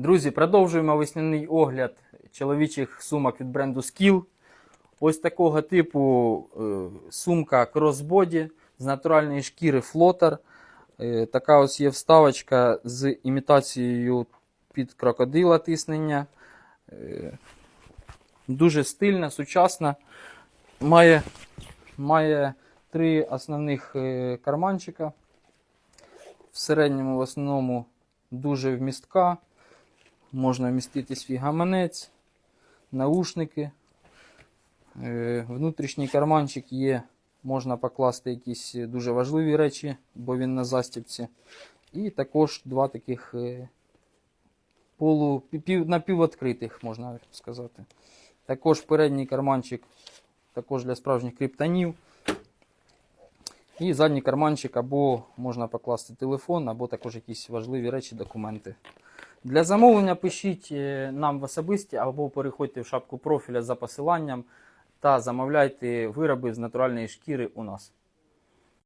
Друзі, продовжуємо весняний огляд чоловічих сумок від бренду Skill. Ось такого типу е, сумка кросбоді з натуральної шкіри флотер. Така ось є вставочка з імітацією під крокодила тиснення. Е, дуже стильна, сучасна. Має, має три основних е, карманчика. В середньому, в основному, дуже вмістка. Можна вмістити свій гаманець, наушники. Е, Внутрішній карманчик є, можна покласти якісь дуже важливі речі, бо він на застібці. І також два таких е, полу, пів, напіввідкритих, можна сказати. Також передній карманчик також для справжніх криптонів. І задній карманчик або можна покласти телефон, або також якісь важливі речі, документи. Для замовлення пишіть е, нам в особисті або переходьте в шапку профіля за посиланням та замовляйте вироби з натуральної шкіри у нас.